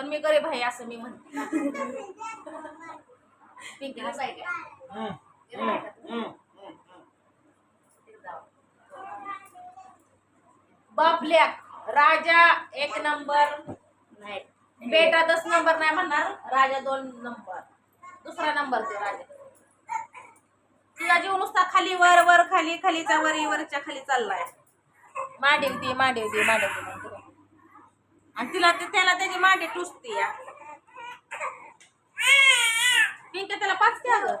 पण मी गरीब आहे असं मी म्हणते. पिंकीला पाहिजे. बापल्या राजा एक नंबर. नाही. बेटा दस नंबर नाही म्हणणार राजा दोन नंबर. दुसरा नंबर ते राजा. तुझा जीव नुसता खाली वर वर खाली खालीचा वरी वरच्या खाली चाललाय. मांडीव ती मांडीव ती मांडीव ती. आणि तिला ते त्याला त्याची मांडी टुसते या. पिंक त्याला पाच ग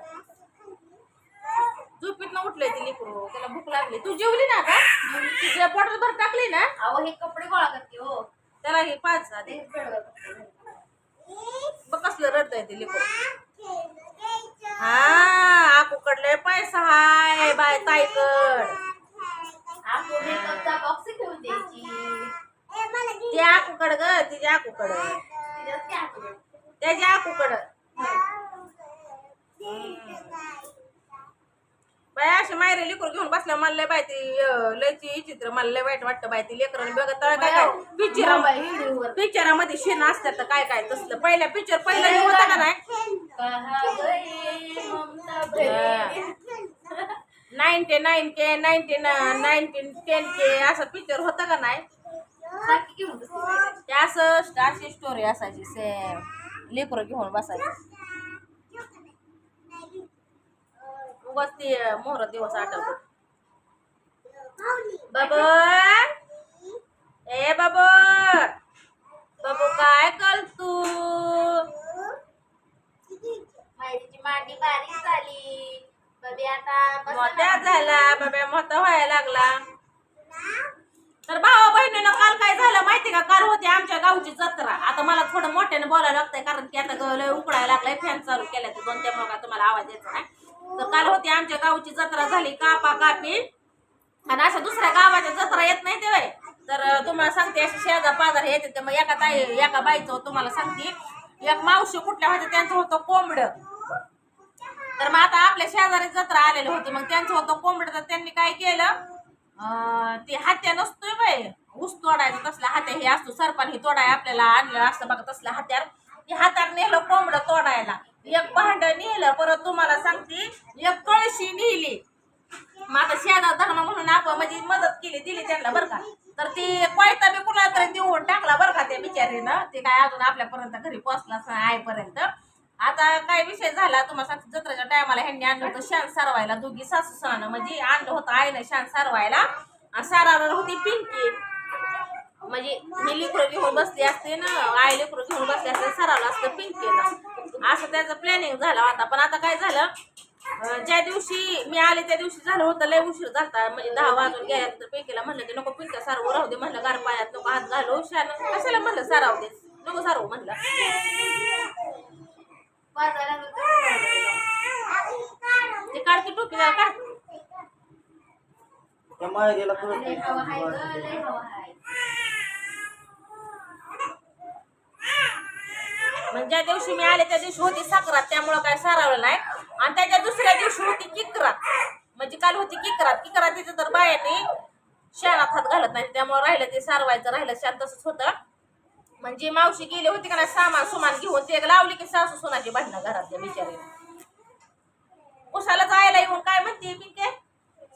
झोपीतनं उठलंय ती लिकरू. त्याला भूक लागली. तू जेवली ना का? तुझ्या बॉटल भर टाकली ना? अहो हे कपडे गोळा करते हो. त्याला हे पाच आधी कपडे. बघ कसलं रडतंय ते लिकरू. हा आकूकडले पैसा हाय बाय ताईकड. आपण मेकअपचा ते आकूकड ग तिच्या आकूकड? त्याच्या आकूकड. बाय अशी मायरे लेकर घेऊन बसल्या मला लय बाय ती लयची चित्र मला लय वाईट वाटतं बाय ती. लेकर बघत काय काय पिक्चर. पिक्चरामध्ये शीन असतात तर काय काय तसलं. पहिल्या पिक्चर पहिलं होतं का नाही. नाईन्टी नाईन के नाईन्टी नाईन्टीन टेन के असं पिक्चर होतं का नाही? सारखी घेऊन असं अशी स्टोरी असायची से लेकरं घेऊन बसायची. उगाच ते मोहर दिवस आठवतो बाबा ए बाबू बाबू काय कर तू मायरीची मांडी बारीक झाली बबी आता बस मोठ्या झाला बाबा मोठा व्हायला लागला तर भावा बहिणीनं काल काय झालं माहिती का काल होती आमच्या गावची जत्रा आता मला थोडं मोठ्याने बोलायला लागतंय कारण की आता लय उकडायला लागलाय फॅन चालू केल्या तर दोन त्यामुळे का तुम्हाला आवाज यायचा नाही. तर काल होती आमच्या गावची जत्रा झाली कापा कापी. आणि अशा दुसऱ्या गावाच्या जत्रा येत नाही ते तर तुम्हाला सांगते असे शेजार पाजार येते तर मग एका ताई एका बाईचं तुम्हाला सांगते. एक मावशी कुठल्या होत्या त्यांचं होतं कोंबड. तर मग आता आपल्या शेजारी जत्रा आलेली होती मग त्यांचं होतं कोंबड तर त्यांनी काय केलं? ते हात्या नसतोय बाई. ऊस तोडायचा तसला हात्या हे असतो सरपण हे तोडाय आपल्याला आणलं असतं बघा तसलं हात्यार. ते हातार नेलं कोंबडं तोडायला. एक भांड नेलं परत तुम्हाला सांगते एक कळशी नेली. माझा शेजार धर्म म्हणून आपण म्हणजे मदत केली दिली त्यांना बरं का. तर ती कोयता बी कुणाला तरी देऊन टाकला बरं का त्या बिचारीनं. ते काय अजून आपल्यापर्यंत घरी पोचलाच नाही आईपर्यंत. आता काय विषय झाला तुम्हाला सांगते जत्राच्या टायमाला ह्यांनी आणलं होतं शान सारवायला. दोघी सासू सणानं म्हणजे आणलं होतं आईनं शान सारवायला. आणि सारावर होती पिंकी. म्हणजे मी लेकरं घेऊन बसली असते ना आई लेकरं घेऊन बसली असते सरावलं असतं पिंकीला असं त्याचं प्लॅनिंग झालं आता. पण आता काय झालं ज्या दिवशी मी आले त्या दिवशी झालं होतं लय उशीर झालता. म्हणजे दहा वाजून गेल्या तर पिंकीला म्हणलं की नको पिंक्या सारवं राहू दे. म्हणलं गार पायात नको. हात घालू शान कशाला म्हणलं साराव दे? नको सारवू म्हणलं. ते काढते टोपी जरा काढ. त्या माहेरीला लय हवा हाय ग, कळत लय हवा हाय. म्हणजे ज्या दिवशी मी आले त्या दिवशी होती साखरात त्यामुळं काय सारावलं नाही. आणि त्याच्या दुसऱ्या दिवशी होती किकरात. म्हणजे काल होती किकरात. किकरात तिथं तर बायाने शाळात हात घालत नाही त्यामुळे राहिलं ते सारवायचं राहिलं शान तसंच होतं. म्हणजे मावशी गेली होती का नाही सामान सुमान घेऊन ते लावली की सासू सोनाची भांडणं घरातल्या बिचारी उसाला जायला येऊन काय म्हणते पिंके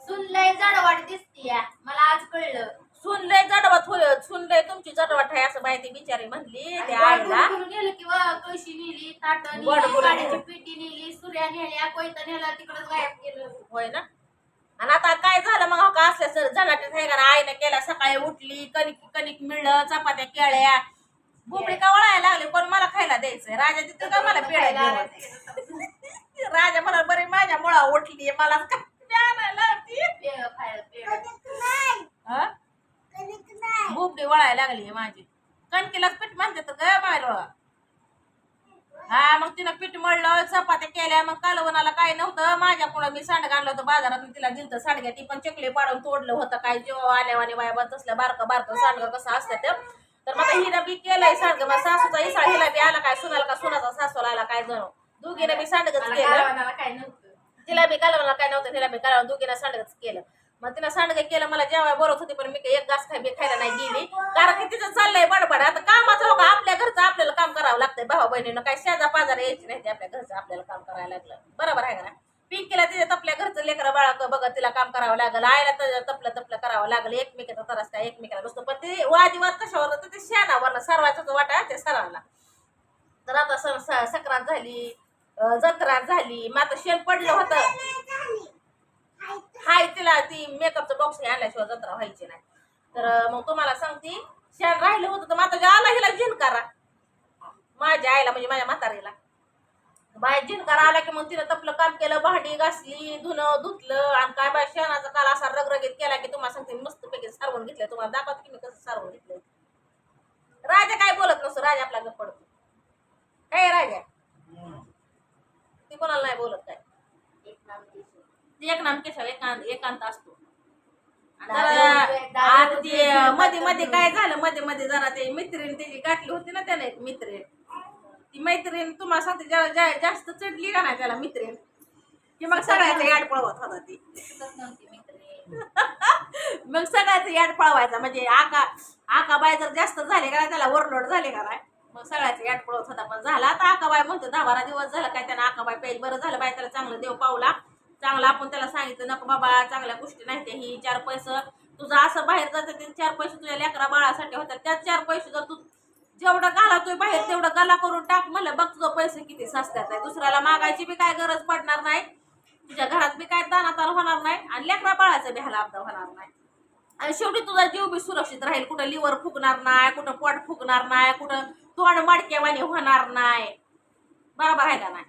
सून लय जडवाट दिसतीया. मला आज कळलं. सुनलंय जडवत होय सुनलंय तुमची जडवट आहे असं बाई ती बिचारी म्हणली त्या आईला. गेलं किंवा कळशी नेली ताट नेली गाडीची नेली. पेटी नेली सुऱ्या नेल्या कोयता नेला तिकडं गायब गेलं होय ना? आणि आता काय झालं मग? हो का असल्या सर जनाटे आहे का आईनं केल्या सकाळी उठली कणिक कणिक मिळलं चपात्या केळ्या. बोबडी का वळायला लागले? पण मला खायला द्यायचंय? राजा तिथं का मला पेढा राजा मला बरे माझ्या मुळा उठली मला काय. पेढं खायला पेढं. बोबडी वळायला लागली माझी. कणकीलाच पीठ म्हणते तर काय मायला हा मग तिनं पीठ मळलं चपात्या केल्या मग कालवणाला काय नव्हतं? माझ्या पुढं मी सांडगं आणलं होतं बाजारात तिला दिलं सांडग्या ती पण चकली पाडून तोडलं होतं. काय जेव्हा आल्यावानी बाया बा तसलं बारकं बारकं सांडगं कसं असतं ते. तर मग हिनं बी केलंय सांडगं मग सासूचा इसा हिला बी आला काय? सुनाला का सुनाचा सासूला आला काय जणू? दोघीनं बी सांडगच केलं. तिला बी कालवणाला काय नव्हतं तिला बी कालवण दोघीनं सांडगच केलं. मग तिला सांडगं केलं मला जेव्हा बोलत होती पण मी काही एक घास खाय बी खायला नाही गेली. कारण की तिचं चाललंय बडबड. आता कामाचं हो का आपल्या घरचं आपल्याला काम करावं लागतंय. भाऊ बहिणीनं काय शेजा पाजार यायची नाही ते आपल्या घरचं आपल्याला काम करायला लागलं. बरोबर आहे का ना पिंकीला तिच्या आपल्या घरचं लेकरं बाळा बघत तिला काम करावं लागलं. आईला तर तपलं तपलं करावं लागलं. एकमेकाचा तरस काय एकमेकाला नुसतं. पण ते वादिवाद कशावर? होतं ते शेणावर सर्वांचं वाटा ते सरांना तर आता सण सक्रांत संक्रांत झाली जत्रा झाली. मग आता शेण पडलं होतं. हाय तिला ती मेकअपचं बॉक्स आणल्याशिवाय जत्रा व्हायची नाही. तर मग तुम्हाला सांगते शेण राहिलं होतं तर माझ्या आला हिला जिन करा. माझ्या आईला म्हणजे माझ्या म्हातारीला. बाय जिनकार आला की मग तिनं तपलं काम केलं भांडी घासली धुणं धुतलं आणि काय बाय शेणाचा काल असा रगरगीत केला की तुम्हाला सांगते मस्त पैकी सारवून घेतलं तुम्हाला दाखवत की मी कसं सारवून घेतलं राजा काय बोलत नसतो राजा आपला गप्प पडतो काय राजा. ती कोणाला नाही बोलत काय. ती एक नाम केशव एकांत एकांत असतो जरा ते मध्ये मध्ये काय झालं? मध्ये मध्ये जरा ते मैत्रीण त्याची गाठली होती ना त्याने एक मैत्रीण. ती मैत्रीण तुम्हाला सांगते ज्या- जास्त चढली का नाही त्याला मैत्रीण? की मग सगळ्याचा याड पळवत होता ती. मग सगळ्याचं याड पळवायचा. म्हणजे आका आकाबाई जर जास्त झाले का नाही त्याला ओव्हरलोड झाले का नाही मग सगळ्याचं याड पळवत होता. पण झाला आता आकाबाई म्हणतो दहा बारा दिवस झालं काय त्यानं आकाबाई पेज बरं झालं बाई त्याला चांगलं देव पावला चांगला आपण त्याला सांगितलं नको बाबा चांगल्या गोष्टी नाही त्या ही चार पैसे तुझं असं बाहेर जातं ते चार पैसे तुझ्या लेकरा बाळासाठी होतात. त्यात चार पैसे जर तू जेवढं घालातोय बाहेर तेवढं गला करून टाक म्हणलं बघ तुझं पैसे किती सस्त्यात आहे. दुसऱ्याला मागायची बी काय गरज पडणार नाही तुझ्या घरात बी काय दानाताल होणार नाही आणि लेकरा बाळाचा बी हाला होणार नाही. आणि शेवटी तुझा जीव बी सुरक्षित राहील. कुठं लिव्हर फुगणार नाही कुठं पोट फुगणार नाही कुठं तोंड मडकेवाणी होणार नाही. बरोबर आहे का नाही?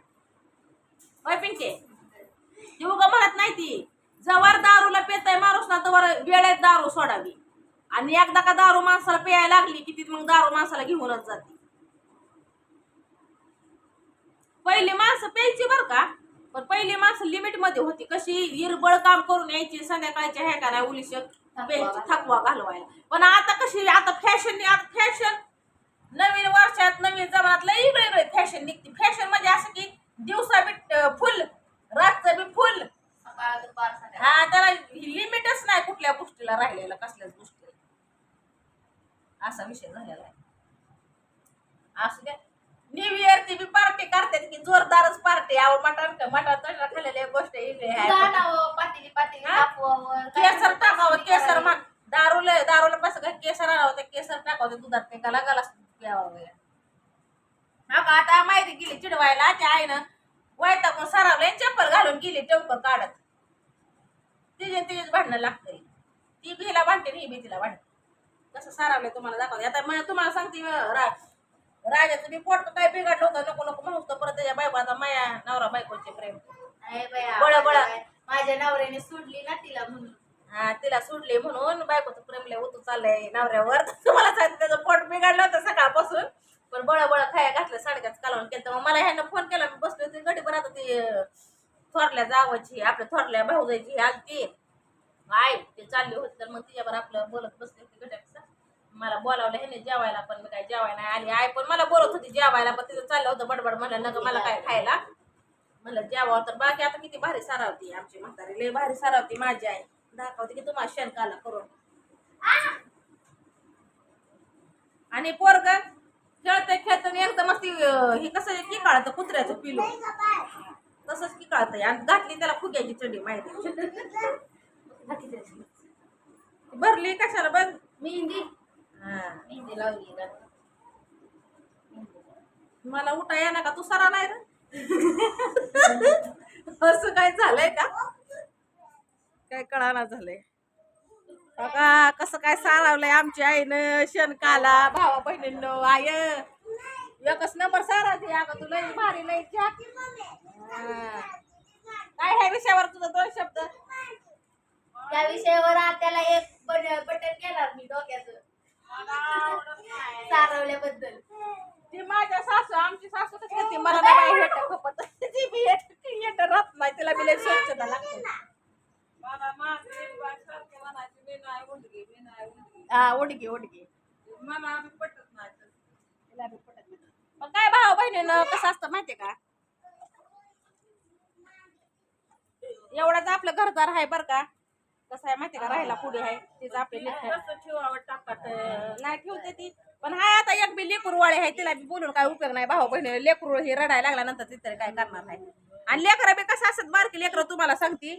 होय पिंके? उगा म्हणत नाही ती. जवळ दारूला पेताय माणूस ना तर वेळेत दारू सोडावी. आणि एकदा का दारू माणसाला प्यायला लागली की ती मग दारू माणसाला घेऊनच जाते. पहिली माणसं प्यायची बरं का पण पहिली माणसं लिमिटमध्ये होती. कशी इरबळ काम करून यायची संध्याकाळच्या ह्या का नाही प्यायची थकवा घालवायला. पण आता कशी आता फॅशन आता फॅशन नवीन वर्षात नवीन जमान्यात लई वेगळी फॅशन निघते. फॅशन म्हणजे असं की दिवसा बी फुल रातचं बी फुल. हा त्याला लिमिटच नाही कुठल्या गोष्टीला राहिलेला कसल्याच गोष्टीला. असा विषय झालेला आहे. असू द्या. न्यू इयर ती बी पार्टी करतात की जोरदारच पार्टी आव मटण का मटण तशा खाल्लेल्या गोष्ट पातेली पातेली केसर टाकावं केसर. मग दारूला दारूला कसं काय केसर आणावं ते केसर टाकावं ते दुधात ते गला हा का आता माहिती गेली चिडवायला त्या आईनं वैतागून सरावलं आणि चप्पल घालून गेली टवकर काढत. तिचे तिचेच भांडणं लागते. ती हिला भांडते ही बी तिला भांडते. कसं सारावलंय तुम्हाला दाखवते. आता मी तुम्हाला सांगते अं, रा राजाचं बी पोट काय बिघडलं होतं. नको नको म्हणून परत त्याच्या बायको आता माया नवरा बायकोचे प्रेम. बळं, बळं. माझ्या- नवऱ्याने सोडली ना तिला म्हणून. हा तिला सोडले म्हणून बायकोचं प्रेम लय उतू चाललंय नवऱ्यावर. तुम्हाला सांगते त्याचं पोट बिघडलं होतं सकाळपासून. पण बळ बळ खाया घातलं साडक्याच कालवून केलं. मग मला ह्यानं फोन केला. मी बसलो होते गडी आता ती थोरल्या जावाची आपल्या थोरल्या भाऊजाईची आलती. आई ते चालली होती तर मग तिच्यावर आपलं बोलत बसले होते गटाचं मला बोलावलं हे नाही जेवायला पण मी काय जेवायला नाही आली. आई पण मला बोलत होती जेवायला पण तिथं चाललं होतं बडबड. म्हणलं नका मला काय खायला. म्हणलं जेवावं तर बाकी आता किती भारी सारावती आमची म्हातारी. लय भारी सारावती माझी आई. दाखवते की तुम्हाला शेणकाला करून. आणि पोरग खेळते खेळतं एकदमच ती हे कसं की काढतं कुत्र्याचं पिलू. तसंच की काळत आणि घातली त्याला फुग्याची चढी माहिती भरली कशाला बघ मेहंदी. हा. मेहंदी लावली का? मला उठा या का? तू सरा नाही असं काय झालंय का? काय कळाना झालंय. बघा कसं काय सारावलंय आमच्या आईनं शेणकाला भावा बहिणींनो आय. एकच नंबर सारावते अगं तू लई भारी लई. काय ह्या विषयावर तुझं दोन शब्द? त्या विषयावर त्याला एक बटन केलं मी डोक्याचं. सारवल्याबद्दल. ती माझ्या सासू आमची सासू कशी करते मला नाही हेट खपत. ती बी हेट हेट राहत नाही. तिला बी लई स्वच्छता लागते. हा उडगी उडगी. तिला बी पटत नाही. पण काय भाऊ बहिणीनं कसं असतं माहितीये का? एवढाच आपलं घरदार आहे बरं का? कसं आहे माहितीये का? राहायला पुढे आहे. तिचं आपले लेकरं. नाही ठेवते ती. पण हाय आता एक बी लेकरू वाळे आहे तिला बी बोलून काय उपयोग नाही. भाऊ बहिणी लेकरू हे रडायला लागला नंतर तिथे काय करणार आहे आणि लेकरं बी कसं असत बारकी लेकरं तुम्हाला सांगते.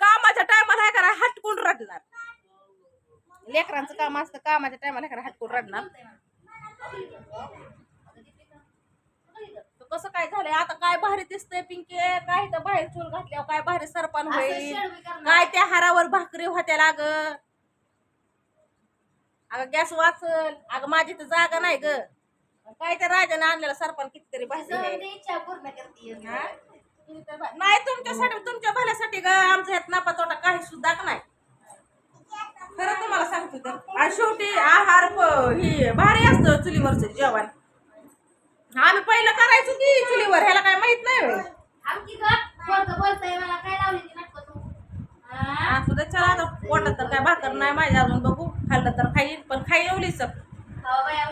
कामाच्या टायमाला काय करा हटकून रडणार. लेकरांचं काम असतं कामाच्या टायमाला करा हटकून रडणार. तर कसं काय झालंय? आता काय भारी दिसतंय पिंके? काय तर बाहेर चूल घातल्यावर काय भारी सरपण होईल. काय त्या हारावर भाकरी होत्या लाग? अगं गॅस वाचल. अगं माझी तर जागा नाही ग. काय त्या राजाने आणलेलं सरपण कितीतरी भाजी इच्छा पूर्ण करते नाही तुमच्यासाठी तुमच्या भल्यासाठी ग. आमच्या ह्यात नफा तोटा काही सुद्धा नाही. खरं तुम्हाला सांगतो तर. आणि शेवटी आहार ही भारी असतं चुलीवरचं जेवण. आम्ही पहिलं करायचो की चुलीवर? ह्याला काय माहीत नाही होय. आमची गं? पोरगं बोलतंय मला काय लावली ती नाटकं तू? हा? असू दे चला आता. पोटात तर काय भाकर नाही माझ्या अजून बघू. खाल्लं तर खाईन पण खाई एवढीच. हो बाया